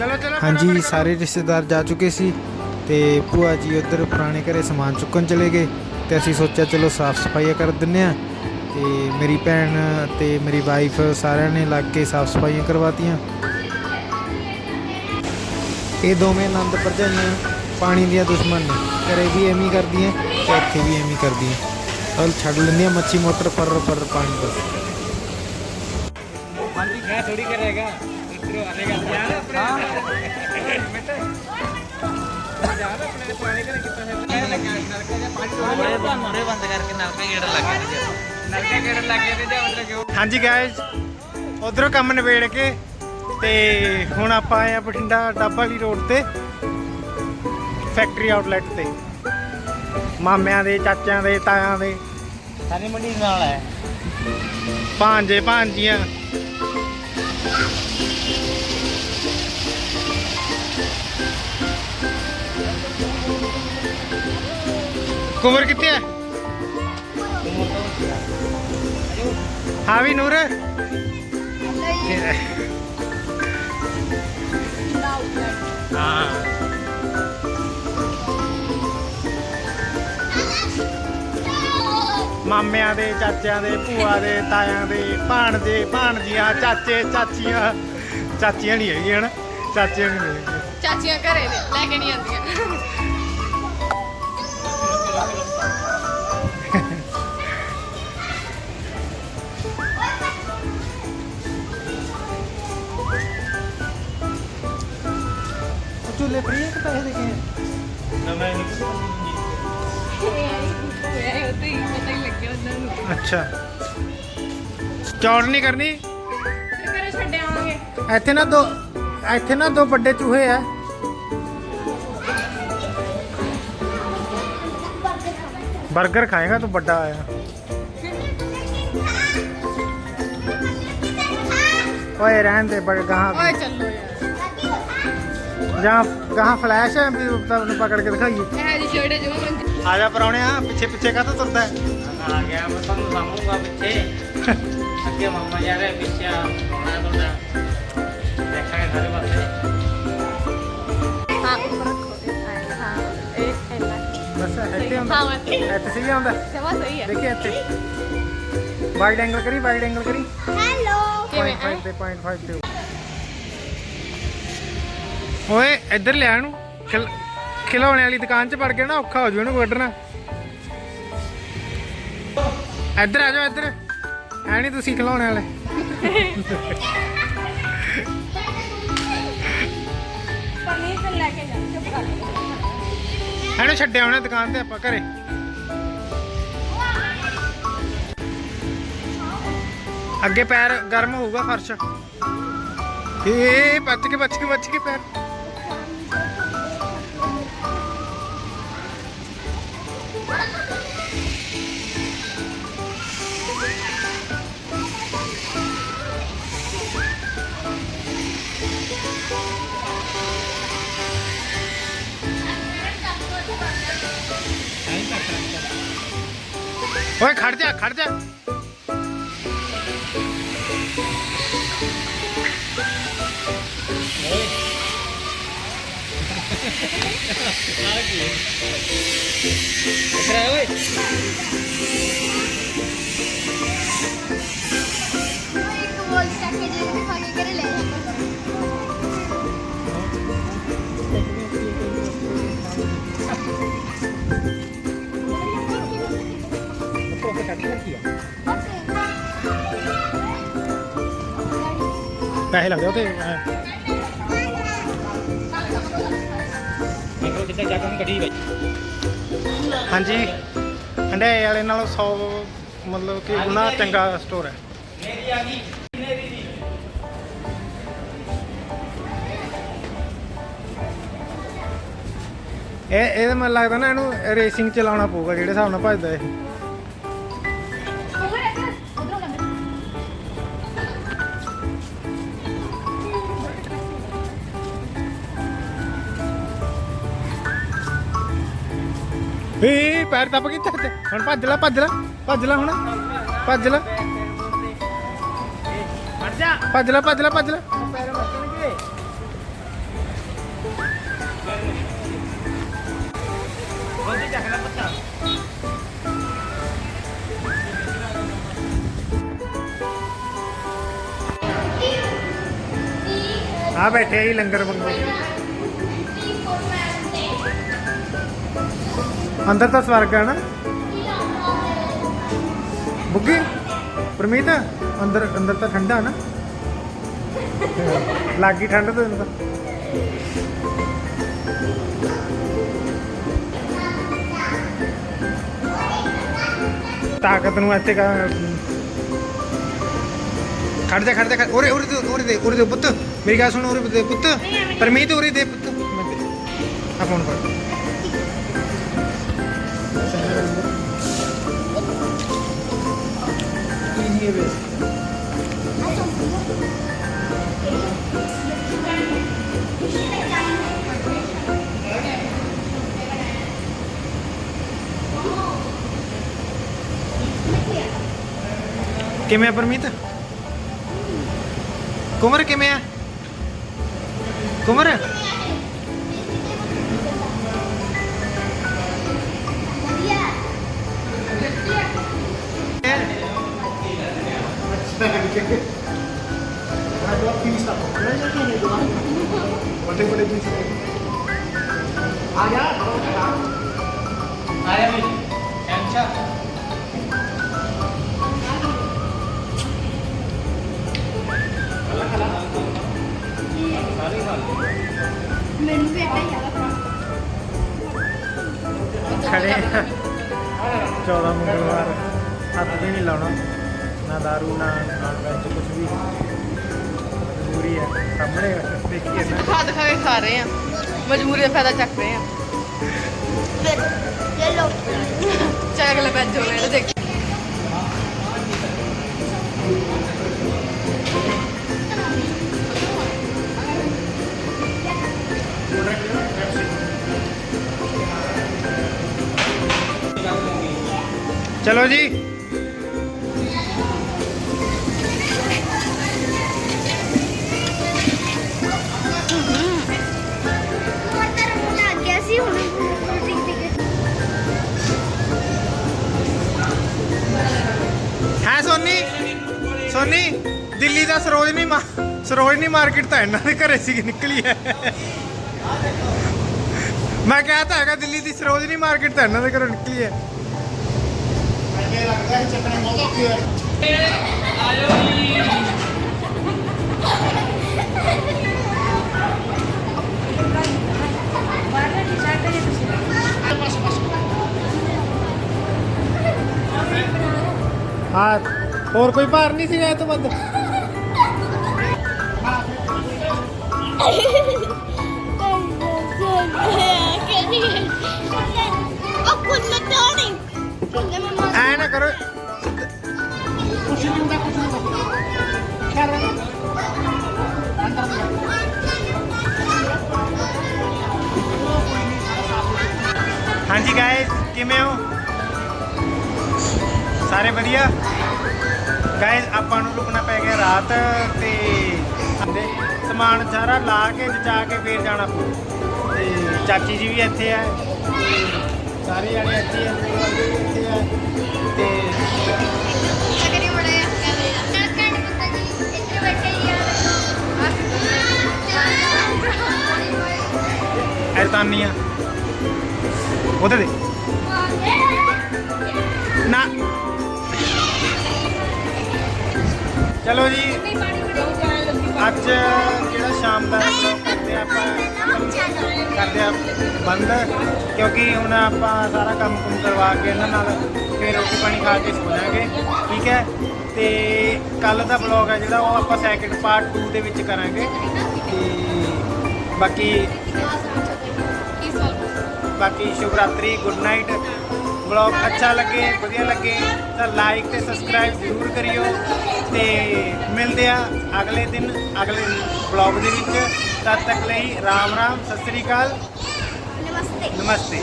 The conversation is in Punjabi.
ਚਲੋ ਚਲੋ ਹਾਂਜੀ ਸਾਰੇ ਰਿਸ਼ਤੇਦਾਰ ਜਾ ਚੁੱਕੇ ਸੀ ਤੇ ਭੂਆ ਜੀ ਉਧਰ ਪੁਰਾਣੇ ਘਰੇ ਸਮਾਨ ਚੁੱਕਣ ਚਲੇ ਗਏ ਤੇ ਅਸੀਂ ਸੋਚਿਆ ਚਲੋ ਸਾਫ਼ ਸਫਾਈਆਂ ਕਰ ਦਿੰਨੇ ਆ ਤੇ ਮੇਰੀ ਭੈਣ ਤੇ ਮੇਰੀ ਵਾਈਫ ਸਾਰਿਆਂ ਨੇ ਲੱਗ ਕੇ ਸਾਫ਼ ਸਫਾਈਆਂ ਕਰਵਾਤੀਆਂ। ਇਹ ਦੋਵੇਂ ਆਨੰਦ ਭਰਜਾਈਆਂ ਪਾਣੀ ਦੀਆਂ ਦੁਸ਼ਮਣ ਨੇ। ਘਰੇ ਵੀ ਐਵੇਂ ਹੀ ਕਰਦੀਆਂ ਤੇ ਇੱਥੇ ਵੀ ਐਵੇਂ ਹੀ ਕਰਦੀਆਂ। ਹਲ ਛੱਡ ਲੈਂਦੀਆਂ ਮੱਛੀ ਮੋਟਰ ਪਰ ਪਰ ਪਾਣੀ ਬਸ ਮੈਂ ਥੋੜੀ ਕਰੇਗਾ ਇਤਰੋ ਆਏਗਾ ਯਾਰ ਆਪਣੇ ਪਾਣੀ ਬੜੇ ਬੜੇ ਬੰਦ ਕਰਕੇ ਨਲਕਾ ਗੇੜ ਲੱਗੇ ਨੇ ਜੀ ਨਲਕੇ ਕਿਹੜੇ ਲੱਗੇ ਤੇ ਜਾਂ ਉਧਰ ਕਿਉਂ ਹਾਂਜੀ ਗਾਇਜ਼ ਉਧਰੋਂ ਕੰਮ ਨਿਬੇੜ ਕੇ ਤੇ ਹੁਣ ਆਪਾਂ ਆਏ ਆ ਬਠਿੰਡਾ ਡੱਬ ਵਾਲੀ ਰੋਡ ਤੇ ਫੈਕਟਰੀ ਆਊਟਲੈਟ ਤੇ। ਮਾਮਿਆਂ ਦੇ ਚਾਚਿਆਂ ਦੇ ਤਾਇਆਂ ਦੇ। ਸਾਰੀ ਮੰਡੀ ਨਾਲ ਹੈ ਭਾਂਜੇ ਭਾਂਜੀਆਂ ਕੁਮਰ ਕਿੱਥੇ ਹੈ? ਹਾਂ ਵੀ ਨੂਰ। ਹਾਂ। ਮਾਮਿਆਂ ਦੇ, ਚਾਚਿਆਂ ਦੇ, ਭੂਆ ਦੇ, ਤਾਇਆਂ ਦੇ ਭਾਣਜੇ ਭਾਣਜੀਆਂ ਚਾਚੇ, ਚਾਚੀਆਂ। ਚਾਚੀਆਂ ਨਹੀਂ ਹੈਗੀਆਂ ਨਾ ਚਾਚੀਆਂ ਨਹੀਂ ਚਾਚੀਆਂ ਘਰੇ ਲੈ ਕੇ ਨਹੀਂ ਆਉਂਦੀਆਂ। ਉਹਨਾਂ ਨੂੰ ਅੱਛਾ ਚੌੜ ਨਹੀਂ ਕਰਨੀ ਫਿਰ ਘਰੇ ਛੱਡ ਆਵਾਂਗੇ ਇੱਥੇ ਨਾ ਦੋ ਇੱਥੇ ਨਾ ਦੋ ਵੱਡੇ ਚੂਹੇ ਆ 버ਗਰ ਖਾਏਗਾ ਤੂੰ ਵੱਡਾ ਆਇਆ ਓਏ ਰਹਿਣ ਦੇ ਬੜ ਗਾਹਾਂ ਓਏ ਚੱਲੋ ਯਾਰ ਜਾਂ ਗਾਹਾਂ ਫਲੈਸ਼ ਹੈ ਵੀ ਤਾਂ ਉਹਨੂੰ ਪਕੜ ਕੇ ਦਿਖਾਈਏ। ਇਹ ਜੀ ਛੋਟੇ ਜਿਹਾ ਬੰਦੇ ਆ ਜਾ ਪਰੌਣਿਆ ਪਿੱਛੇ ਪਿੱਛੇ ਕਾਹਤੋਂ ਤੁਰਦਾ ਹੈ? ਆ ਗਿਆ ਮੈਂ ਤੁਹਾਨੂੰ ਸਾਹਮਣੂਗਾ ਪਿੱਛੇ। ਅੱਗੇ ਮੰਮਾ ਜਾ ਰਿਹਾ ਪਿੱਛੇ ਆ ਹੋਣਾ ਤੁਹਾਡਾ ਦੇਖਾਂਗੇ ਸਾਰੇ ਪਾਸੇ। ਹਾਂ ਉੱਪਰ ਰੱਖੋ ਇਹ ਹਾਂ ਇਹ ਇੰਨਾ ਬਸ ਇੱਥੇ ਹਾਂ ਹੁੰਦਾ। ਇੱਥੇ। ਸਹੀ ਆਉਂਦਾ ਸਵਾ ਸਹੀ ਹੈ। ਦੇਖੀ ਇੱਥੇ। ਵਾਈਡ ਐਂਗਲ ਕਰੀ ਵਾਈਡ ਐਂਗਲ ਕਰੀ। ਹੈਲੋ ਕਿਵੇਂ 0.5 ਤੇ 0.5 ਤੇ। ਓਏ, ਇੱਧਰ ਲਿਆ ਇਹਨੂੰ ਖਿਲ- ਵਾਲੀ ਦੁਕਾਨ 'ਚ ਵੜ ਕੇ ਨਾ ਔਖਾ ਹੋ ਜੂ ਇਹਨੂੰ ਕੱਢਣਾ ਇੱਧਰ ਆ ਜਾਓ, ਇੱਧਰ। ਐ ਨਹੀਂ ਤੁਸੀਂ ਖਿਲੌਣੇ ਵਾਲੇ। ਪਨੀਰ ਲੈ ਕੇ ਜਾ ਚੁੱਪ ਕਰ ਇਹਨੂੰ ਛੱਡਿਆ ਉਹਨੇ ਦੁਕਾਨ ਤੇ ਆਪਾਂ ਘਰੇ। ਅੱਗੇ ਪੈਰ ਗਰਮ ਹੋਊਗਾ ਫਰਸ਼। ਏ ਬਚ ਕੇ ਬਚ ਕੇ ਬਚ ਕੇ ਪੈਰ। ਓਏ ਖੜ ਜਾ ਖੜ ਜਾ। ਇੱਧਰ ਆ ਓਏ। ਪੈਸੇ ਲੱਗਦੇ ਉਹ ਤੇ ਐਂ। ਮੈਂ ਕਿੱਥੇ ਜਾ ਕੇ ਕੱਢੀ ਬਾਈ ਹਾਂਜੀ। ਹੰਡਾਏ ਵਾਲੇ ਨਾਲੋਂ 100 ਮਤਲਬ ਕਿ ਗੁਣਾ ਚੰਗਾ ਸਟੋਰ ਹੈ। ਮੇਰੀ ਆ ਗਈ ਮੇਰੀ ਦੀ ਇਹ ਇਹਦਾ ਮੈਨੂੰ ਲੱਗਦਾ ਨਾ ਇਹਨੂੰ ਰੇਸਿੰਗ ਚਲਾਉਣਾ ਪਊਗਾ ਜਿਹੜੇ ਹਿਸਾਬ ਨਾਲ ਭੱਜਦਾ ਇਹ। ਪੈਰ ਦੱਬ ਗਈ ਤੇ। ਹੁਣ ਭੱਜ ਲੈ ਭੱਜ ਲੈ ਭੱਜ ਲੈ ਹੁਣ। ਭੱਜ ਲੈ। ਹਟ ਜਾ ਭੱਜ ਲੈ ਭੱਜ ਲੈ ਭੱਜ ਲੈ। ਆ ਬੈਠੇ ਹੀ ਲੰਗਰ ਬੰਦੇ ਅੰਦਰ ਤਾਂ ਸਵਰਗ ਹੈ ਨਾ। ਬੁੱਗੀ, ਪਰਮੀਤ, ਅੰਦਰ ਅੰਦਰ ਤਾਂ ਠੰਡਾ ਨਾ। ਲੱਗੀ ਠੰਡ ਤੇ ਅੰਦਰ ਤਾਕਤ ਨੂੰ ਇੱਥੇ ਕਾ ਖੜ ਜਾ ਖੜ ਜਾ ਉਰੇ ਉਰੇ ਦੇ ਉਰੇ ਦੇ ਉਰੇ ਦੇ ਪੁੱਤ। ਮੇਰੀ ਗੱਲ ਸੁਣ, ਉਰੇ ਦੇ ਪੁੱਤ। ਪਰਮੀਤ, ਉਰੇ ਦੇ ਪੁੱਤ। ਕਰ ਦੇ ਆ ਫੋਨ ਫੜ ਕੀ ਹੈ ਵੇ ਕਿਵੇਂ ਆ ਪਰਮੀਤ ਕੁਮਰ ਕਿਵੇਂ ਆ। ਕੁਮਰ ਵੱਡੇ ਵੱਡੇ ਪੀਸ ਆ ਜਾ ਆਇਆ ਵੀ ਐਂਚਾ ਮੈਨੂੰ ਵੀ ਏਦਾਂ ਹੀ ਖੜੇ 14 ਮੰਗਲਵਾਰ। ਹੱਥ ਵੀ ਨਹੀਂ ਲਾਉਣਾ। ਨਾ ਦਾਰੂ ਨਾ ਨਾਨ ਵੈਜ ਕੁਝ ਵੀ ਜ਼ਰੂਰੀ ਹੈ ਸਾਹਮਣੇ ਦੇਖੀਏ ਨਾ ਖਾ ਦਿਖਾ ਕੇ ਖਾ ਰਹੇ ਆ ਮਜਬੂਰੀ ਦਾ ਫਾਇਦਾ ਚੱਕ ਰਹੇ ਆ ਫਿਰ ਇਹ ਲੋ ਚਾਹ ਅਗਲੇ ਬੈਠ ਸੋਨੀ ਸੋਨੀ, ਦਿੱਲੀ ਦਾ ਸਰੋਜਨੀ ਸਰੋਜਨੀ ਮਾਰਕੀਟ ਤਾਂ ਇਹਨਾਂ ਦੇ ਘਰੇ ਸੀ ਨਿਕਲੀ ਹੈ। ਮੈਂ ਕਿਹਾ ਹੈਗਾ ਦਿੱਲੀ ਦੀ ਸਰੋਜਨੀ ਮਾਰਕੀਟ ਤਾਂ ਇਹਨਾਂ ਦੇ ਘਰੋਂ ਨਿਕਲੀ ਹੈ। ਹਾਂ ਹੋਰ ਕੋਈ ਭਾਰ ਨਹੀਂ ਸੀਗਾ ਇਹ ਤੋਂ ਵੱਧ। ਉਹ ਕੁੱਲ ਤੋੜੀ ਕੁੱਲ ਮੈਂ ਮਾਰ ਐ ਨਾ ਕਰੋ ਹਾਂਜੀ ਗਾਇਸ ਕਿਵੇਂ ਹੋ? ਸਾਰੇ ਵਧੀਆ? ਗਾਇਸ ਆਪਾਂ ਨੂੰ ਰੁਕਣਾ ਪੈ ਗਿਆ ਰਾਤ ਤੇ ਸਮਾਨ ਸਾਰਾ ਲਾ ਕੇ ਜਾ ਕੇ ਫੇਰ ਜਾਣਾ ਪਊ। ਤੇ ਚਾਚੀ ਜੀ ਵੀ ਇੱਥੇ ਆ ਸਾਰੇ ਜਾਣੇ ਇੱਥੇ ਆ ਇੱਥੇ ਆ। ਤੇ ਕਰੀ ਐਤਾਨੀਆਂ ਉਹਦੇ ਦੇ। ਚਲੋ ਜੀ। ਅੱਜ ਜਿਹੜਾ ਸ਼ਾਮ ਦਾ vlog ਕਰਦੇ ਆਪਾਂ? ਕਰਦੇ ਆ ਬੰਦ ਕਿਉਂਕਿ ਹੁਣ ਆਪਾਂ ਸਾਰਾ ਕੰਮ ਕੁਮ ਕਰਵਾ ਕੇ ਇਹਨਾਂ ਨਾਲ ਫਿਰ ਰੋਟੀ ਪਾਣੀ ਖਾ ਕੇ ਸੋ ਜਾਾਂਗੇ ਠੀਕ ਹੈ? ਤੇ ਕੱਲ ਦਾ ਵਲੌਗ ਹੈ ਜਿਹੜਾ ਉਹ ਆਪਾਂ ਸੈਕਿੰਡ ਪਾਰਟ 2 ਦੇ ਵਿੱਚ ਕਰਾਂਗੇ। ਤੇ ਬਾਕੀ ਬਾਕੀ ਸ਼ੁਭ ਰਾਤਰੀ ਗੁੱਡ ਨਾਈਟ ਵਲੌਗ ਅੱਛਾ ਲੱਗੇ ਵਧੀਆ ਲੱਗੇ ਤਾਂ ਲਾਈਕ ਤੇ ਸਬਸਕ੍ਰਾਈਬ ਜ਼ਰੂਰ ਕਰਿਓ ਤੇ ਮਿਲਦੇ ਆ ਅਗਲੇ ਦਿਨ ਅਗਲੇ ਵਲੌਗ ਦੇ ਵਿੱਚ। ਤਦ ਤੱਕ ਲਈ ਰਾਮ ਰਾਮ ਸਤਿ ਸ੍ਰੀ ਅਕਾਲ। ਨਮਸਤੇ। ਨਮਸਤੇ।